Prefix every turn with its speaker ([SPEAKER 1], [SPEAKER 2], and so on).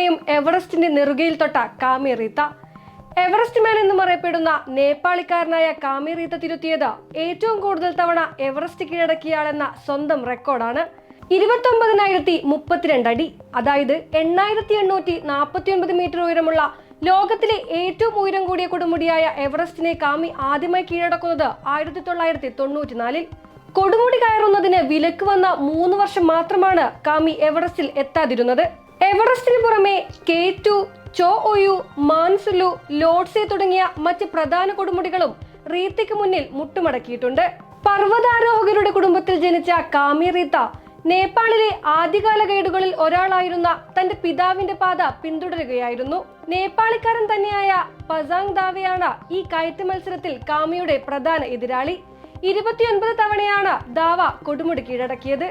[SPEAKER 1] തവണയും എവറസ്റ്റിന്റെ നെറുകയിൽ തൊട്ട കാമി റീത്ത എവറസ്റ്റ് മാൻ എന്നും അറിയപ്പെടുന്ന നേപ്പാളിക്കാരനായ കാമി റീത്ത തിരുത്തിയത് ഏറ്റവും കൂടുതൽ തവണ എവറസ്റ്റ് കീഴടക്കിയാളെന്ന സ്വന്തം റെക്കോർഡാണ്. ഇരുപത്തൊമ്പതിനായിരത്തി മുപ്പത്തിരണ്ട് അടി. അതായത് എണ്ണായിരത്തി എണ്ണൂറ്റി നാൽപ്പത്തി ഒൻപത് മീറ്റർ ഉയരമുള്ള ലോകത്തിലെ ഏറ്റവും ഉയരം കൂടിയ കൊടുമുടിയായ എവറസ്റ്റിനെ കാമി ആദ്യമായി കീഴടക്കുന്നത് ആയിരത്തി തൊള്ളായിരത്തി തൊണ്ണൂറ്റിനാലിൽ കൊടുമുടി കയറുന്നതിന് വിലക്ക് വന്ന മൂന്ന് വർഷം മാത്രമാണ് കാമി എവറസ്റ്റിൽ എത്താതിരുന്നത്. എവറസ്റ്റിന് പുറമെ കെ ടു ചോ ഒയു മാൻസുലു ലോഡ്സെ തുടങ്ങിയ മറ്റ് പ്രധാന കൊടുമുടികളും റീത്തയ്ക്ക് മുന്നിൽ മുട്ടുമടക്കിയിട്ടുണ്ട്. പർവതാരോഹകരുടെ കുടുംബത്തിൽ ജനിച്ച കാമി റീത്ത നേപ്പാളിലെ ആദ്യകാല ഗൈഡുകളിൽ ഒരാളായിരുന്ന തന്റെ പിതാവിന്റെ പാത പിന്തുടരുകയായിരുന്നു. നേപ്പാളിക്കാരൻ തന്നെയായ പസാങ് ദാവയാണ് ഈ കയറ്റ് മത്സരത്തിൽ കാമിയുടെ പ്രധാന എതിരാളി. ഇരുപത്തിയൊൻപത് തവണയാണ് ദാവ കൊടുമുടി കീഴടക്കിയത്.